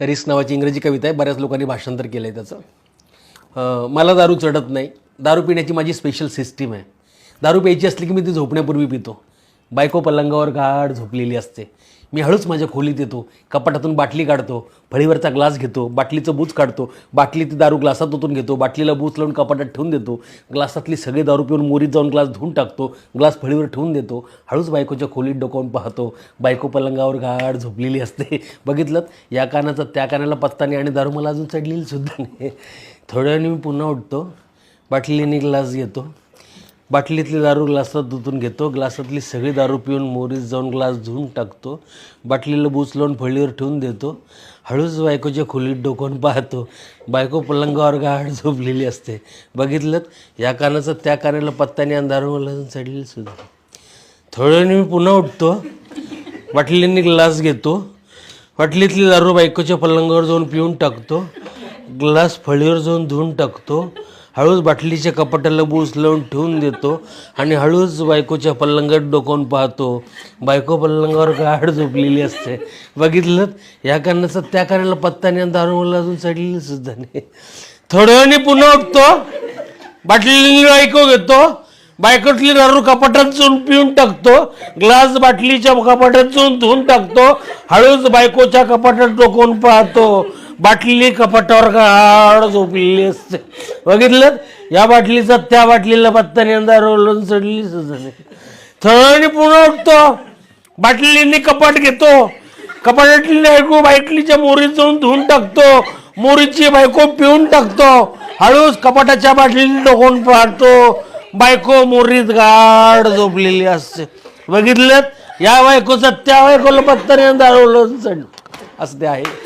Risk नावाची इंग्रजी कविता आहे बऱ्याच लोकांनी भाषांतर केलं आहे त्याचं मला दारू चढत नाही. दारू पिण्याची माझी स्पेशल सिस्टीम आहे. दारू प्यायची असली की मी ती झोपण्यापूर्वी पितो. बायको पलंगावर गाढ झोपलेली असते. मी हळूच माझ्या खोलीत येतो. कपाटातून बाटली काढतो. फळीवरचा ग्लास घेतो. बाटलीचं बूच काढतो. बाटली ती दारू ग्लासात ओतून घेतो. बाटलीला बूच लावून कपाटात ठेवून देतो. ग्लासातली सगळे दारू पिऊन मोरीत जाऊन ग्लास धुवून टाकतो. ग्लास फळीवर ठेवून देतो. हळूच बायकोच्या खोलीत डोकावून पाहतो. बायको पलंगावर गाढ झोपलेली असते. बघितलं? या कानाचा त्या कानाला पत्ता नाही आणि दारू मला अजून चढलेली सुद्धा नाही. थोड्या वेळाने मी पुन्हा उठतो. बाटलीने ग्लास घेतो. बाटलीतली दारू ग्लासात धुतून घेतो. ग्लासातली सगळी दारू पिऊन मोरीत जाऊन ग्लास धुवून टाकतो. बाटलीला बूच लावून फळीवर ठेवून देतो. हळूच बायकोच्या खोलीत डोकावून पाहतो. बायको पलंगावर गाढ झोपलेली असते. बघितलं या कानाचं त्या कानाला पत्ताने आणि चढलेली सुद्धा. थोड्या मी पुन्हा उठतो. बाटलीने ग्लास घेतो. बाटलीतली दारू बायकोच्या पलंगावर जाऊन पिऊन टाकतो. ग्लास फळीवर जाऊन धुवून टाकतो. हळूच बाटलीच्या कपाटाला बूस लावून ठेवून देतो आणि हळूच बायकोच्या पलंगात डोकावून पाहतो. बायको पलंगावर गाढ झोपलेली असते. बघितलं या कारणाचा त्या कारणाला पत्ता नाही दारूला अजून चढलेली सुद्धा नाही. थोड्या वेळाने पुन्हा उठतो. बाटलीने बायको घेतो. बायकोतली दारू कपाटात चून पिऊन टाकतो. ग्लास बाटलीच्या कपाटात चून धुवून टाकतो. हळूच बायकोच्या कपाटात डोकवून पाहतो. बाटली कपाटावर गाड झोपलेली असते. बघितलं? या बाटलीचा त्या बाटलीला पत्ताने दारू लावून चढली सजले नाही पुन्हा उठतो. बाटलीने कपाट घेतो. कपाटातली बायको बाटलीच्या मोरीत जाऊन धुवून टाकतो. मोरीची बायको पिऊन टाकतो. हळूच कपाटाच्या बाटलीने डोकून पाहतो बायको मोरीत गाड झोपलेली असते. बघितलं? या बायकोचा त्या बायकोला पत्ताने दारू लावून चढ. असं ते आहे.